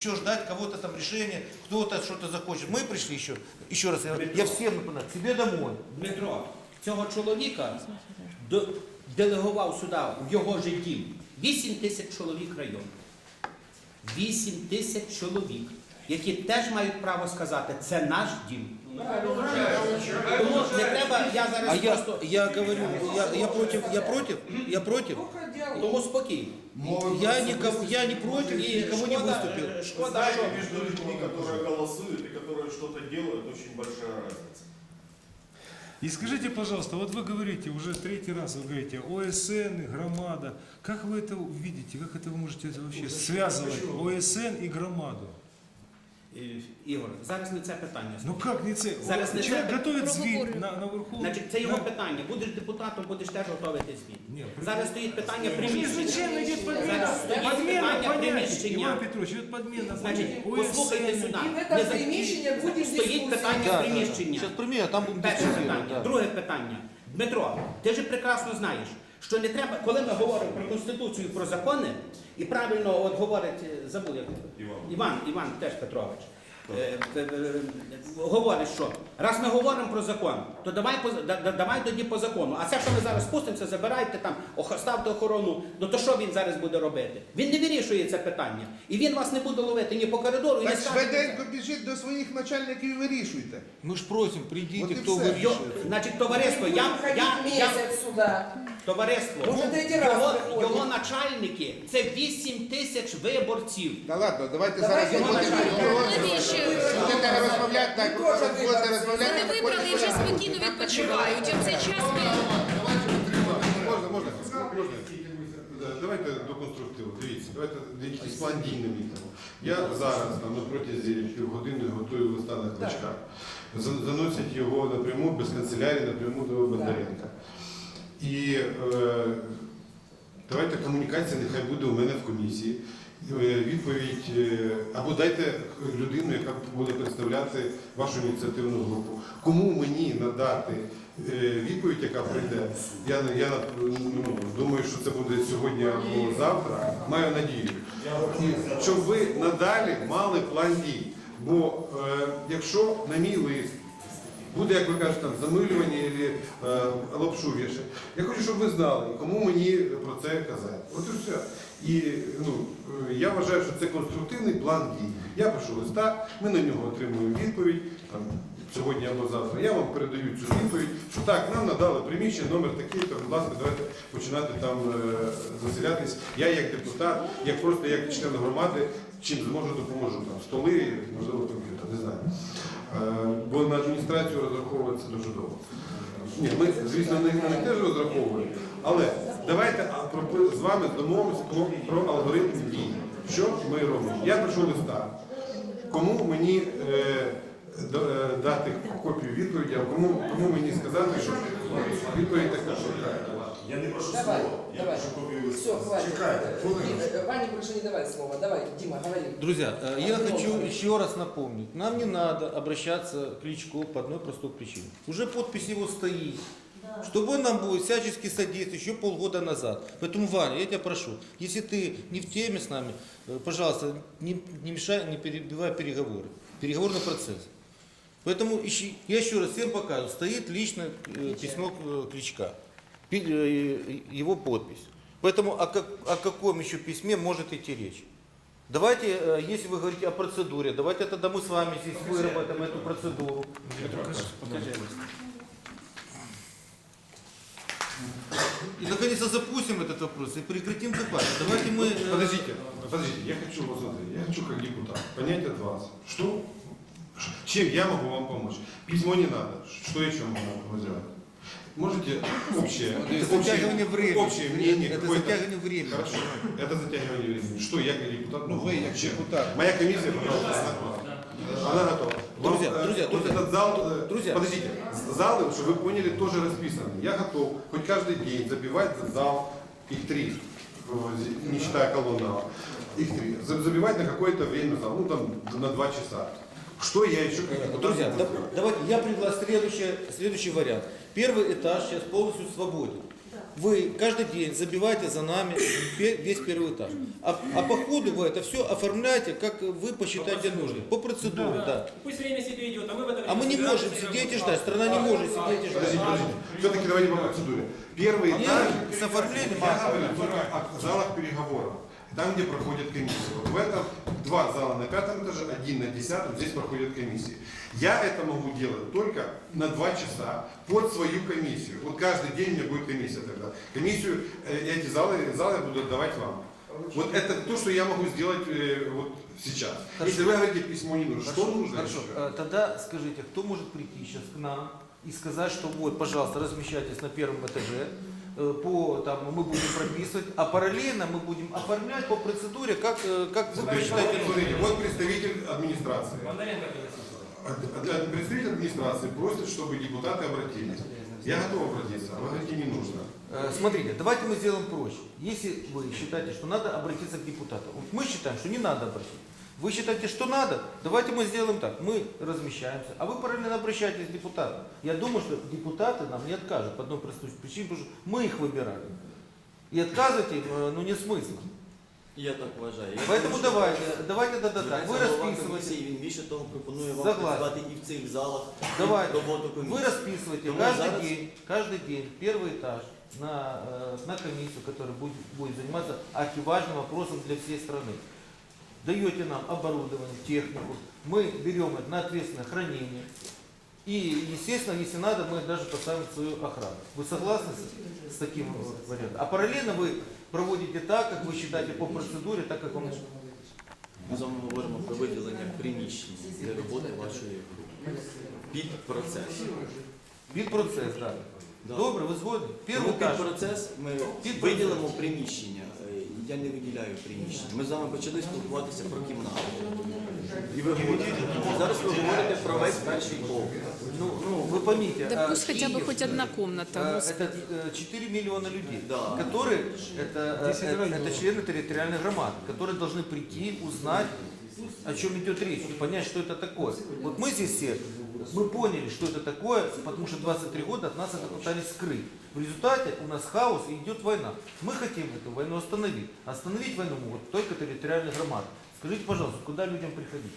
Еще ждать кого-то там решения, кто-то что-то захочет. Мы пришли еще, еще раз, я, я всем напоминаю, к себе домой. Дмитро, цього чоловіка до- делегував сюди, в його же дім, 8 тисяч чоловік району. 8 тисяч чоловік, які теж мають право сказати, це наш дім. Тому не треба, я А зараз я, просто. я говорю, я, я против, я против, я против. Тому спокійно. Я, никого, я не против, І никого не шкода, выступил. Вы Шкода, знаете, между людьми, которые голосуют и которые что-то делают, очень большая разница. И скажите, пожалуйста, вот вы говорите, уже третий раз вы говорите, ОСН, и громада. Как вы это видите, как это вы можете это вообще связывать, ОСН и громаду? Е, Ігор, зараз не це питання. Ну как не це? Зараз не Человек це. звіт на, наверху. Значить, це його на- питання. Будеш депутатом, будеш теж готовити звіт. Ні, при- Зараз стоїть питання приміщення. Зараз стоїть Подмена питання приміщення. Иван Петрович, идет подмена. Значить, послухайте сюди. І в Не этом за- приміщенні буде Стоїть питання приміщення. Сейчас прими, там будем Перше питання. да. Друге питання. Дмитро, ти ж прекрасно знаєш, що не треба, коли ми говоримо про Конституцію, про закони, і правильно от говорить, е, забув як Іван. Іван, Іван теж Петрович. е, е, е, Говорить, що раз ми говоримо про закон, то давай по да- да- давай тоді по закону. А це, що ми зараз спустимося, забирайте там, ох- ставте охорону. Ну то що він зараз буде робити? Він не вирішує це питання. І він вас не буде ловити ні по коридору, і не Так скаже. швиденько біжіть до своїх начальників і вирішуйте. Мы ж просим, придите, Вот и кто всё. Йо- вырішує. Значить, товариство, я, Будемо я, ходити я, місяць сюди. Товариство, Може, третій раз його, його начальники це 8 тисяч виборців. Та ладно, давайте Давайте зараз не будемо його- Навіщо? будете розмовляти, так будете розмовляти. Вони так вибрали і вже спокійно відпочивають. В цей час ми Можна, можна, можна. Давайте до конструктиву. Дивіться, давайте якийсь план дій. Я зараз там на протязі півгодини готую листа на кличка. Заносять його напряму без канцелярії, напряму до Бондаренка. І е, давайте комунікація нехай буде у мене в комісії. Е, Відповідь е, або дайте людину, яка буде представляти вашу ініціативну групу. Кому мені надати е, відповідь, яка прийде? Я, я ну, думаю, що це буде сьогодні або завтра. Маю надію. І щоб ви надалі мали план дій. Бо е, якщо на мій лист буде, як ви кажете, там замилювання або е, лапшу вішати. Я хочу, щоб ви знали, кому мені про це казати. От і все. І ну, я вважаю, що це конструктивний план дій. Я пишу листа, ми на нього отримуємо відповідь там, сьогодні або завтра. Я вам передаю цю відповідь, що так, нам надали приміщення, номер такий, то, будь ласка, давайте починати там е, заселятись. Я як депутат, як просто як член громади, чим зможу, допоможу. Там, столи, можливо, комп'ютер, не знаю. Е, Бо на адміністрацію розраховуватися дуже довго. Ні, ми, звісно, на них теж розраховуємо. Але давайте з вами домовимося про, алгоритм дій. Що ми робимо? Я пишу листа. Кому мені е, дати копію відповіді, а кому, кому мені сказати, що відповідь така, що Я не прошу Давай, слова, я давай. прошу копію Все, листа. хватит. Чекайте, хвилину. Ди- Ване больше не давай слова. Давай, Дима, говори. Друзья, э, я хочу еще раз напомнить, нам не надо обращаться к Кличко по одной простой причине. Уже подпись его стоит, чтобы он нам будет всячески содействовать еще полгода назад. Поэтому, Ваня, я тебя прошу, если ты не в теме с нами, э, пожалуйста, не, не мешай, не перебивай переговоры, переговорный процесс. Поэтому ищи- я еще раз всем показываю, стоит лично э, письмо э, Кличка, пи- э, его подпись. Поэтому о, как- о каком еще письме может идти речь? Давайте, э, если вы говорите о процедуре, давайте тогда мы с вами здесь выработаем эту процедуру. И наконец-то запустим этот вопрос и прекратим дебат. Давайте мы... э, Подождите, подождите, я хочу вас смотреть, я хочу как депутат понять от вас, что, чем я могу вам помочь. Письмо не надо, что еще могу сделать? Можете общее, Это затягивание времени. общее мнение Это какое-то? затягивание времени. Хорошо, это затягивание времени. Что я как депутат? Ну, вы как Чем? депутат. Моя комиссия, пожалуйста, она, она готова. Вам, Друзья, э, друзья, вот друзья. этот зал, э, Друзья. подождите, залы, чтобы вы поняли, тоже расписаны. Я готов хоть каждый день забивать зал, их три, не считая колонного, их три, за- забивать на какое-то время зал, ну там на два часа. Что я еще как депутат Друзья, да- давайте я предлагаю следующий, следующий вариант. Первый этаж сейчас полностью свободен. вы каждый день забиваете за нами весь первый этаж. А, а по ходу вы это все оформляете, как вы посчитаете нужным. По процедуре, да. Пусть время себе идет, а мы в это А мы не можем сидеть и ждать. Страна не может сидеть и Подождите, ждать. подождите. Все-таки давайте по процедуре. Первый этаж, Не, с оформлением я говорю только о залах переговоров. Там, где проходят комиссии. Вот в этом два зала на пятом этаже, один на десятом, здесь проходят комиссии. Я это могу делать только на два часа под свою комиссию. Вот каждый день у меня будет комиссия тогда. Комиссию, э, эти залы, залы я буду отдавать вам. Вот это то, что я могу сделать э, вот сейчас. Если вы говорите, письмо не нужно, что нужно Хорошо. еще? Э, Тогда скажите, кто может прийти сейчас к нам и сказать, что вот, пожалуйста, размещайтесь на первом этаже, по, там, мы будем прописывать, а параллельно мы будем оформлять по процедуре, как, э, как вы Значит, посчитаете нужным. смотрите, вот представитель администрации. Бондаренко принесите. Ad- ad- Представитель администрации просит, чтобы депутаты обратились. Я готов обратиться, а вы говорите, не нужно. Э, Смотрите, давайте мы сделаем проще. Если вы считаете, что надо обратиться к депутату, вот мы считаем, что не надо обратиться. Вы считаете, что надо? Давайте мы сделаем так. Мы размещаемся, а вы параллельно обращаетесь к депутатам. Я думаю, что депутаты нам не откажут по одной простой причине, потому что мы их выбирали. И отказывать им, э, ну, нет смысла. Я так вважаю. Я Поэтому думаю, що давайте, давайте да, да, так. Звернеться Ви голова розписуєте. комісії, Він більше того пропонує вам Согласен. працювати і в цих залах, Давайте. і роботу комісії. Вы расписываете Тому каждый зараз- день, каждый день первый этаж на, э, на комиссию, которая будет, будет заниматься архиважным вопросом для всей страны. Даете нам оборудование, технику, мы берем это на ответственное хранение. И, естественно, если надо, мы даже поставим свою охрану. Вы согласны с, с таким э, вариантом? А параллельно вы проводите так, как вы считаете по процедуре, так как вам Ми з вами говоримо про виділення приміщення для роботи вашої групи. Під процес. Під процес, да. Да. Добре, ви згодні? Перший Тому этаж. під процес ми Під виділимо приміщення. Е, Я не виділяю приміщення. Ми з вами почали спілкуватися про кімнату. І ви говорите, зараз ви говорите про весь перший поверх. Ну, ну, вы поймите, Да а, пусть хотя бы Киев, хоть одна комната. э, господи. Это э, 4 миллиона людей, Да. которые это, э, это, это члены территориальных громад, которые должны прийти, узнать, о чем идет речь, и понять, что это такое. Вот мы здесь все, мы поняли, что это такое, потому что 23 года от нас это пытались скрыть. В результате у нас хаос и идет война. Мы хотим эту войну остановить. Остановить войну могут только территориальные громады. Скажите, пожалуйста, куда людям приходить?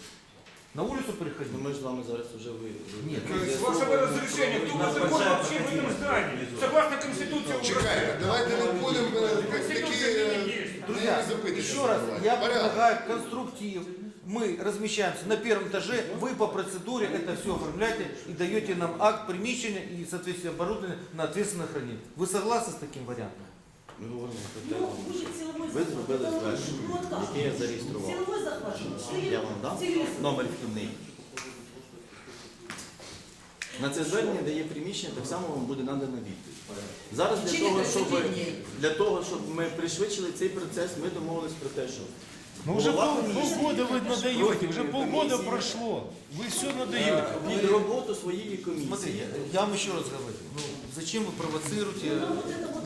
На улицу приходить? Ну, ми ж з вами зараз ви. Ні. ви- С вашего разрешения, кто вы такой вообще в этом здании? Согласно Конституции Чекайте, давайте не е, такі Конституция е, не есть. Друзья, еще раз, я предлагаю конструктив. Мы размещаемся на первом этаже, вы по процедуре это все оформляете и даете нам акт примещения и, соответственно, оборудование на ответственное хранение. Вы согласны с таким вариантом? Ми говоримо про те, ви зробили звернення, яке я зареєстрував. Я вам дам номер вхідний. На це звернення, де є приміщення, так само вам буде надана відповідь. Зараз для того, щоб, для того, щоб ми пришвидшили цей процес, ми домовились про те, що Ну уже голова пол- комісії полгода вы надаете, уже профільної полгода комісії прошло. Вы все надаете. під роботу своєї комісії. Смотрите, я вам еще раз говорю, ну, зачем вы провоцируете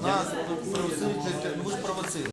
нас, провоцируете, ну, вы же провоцируете.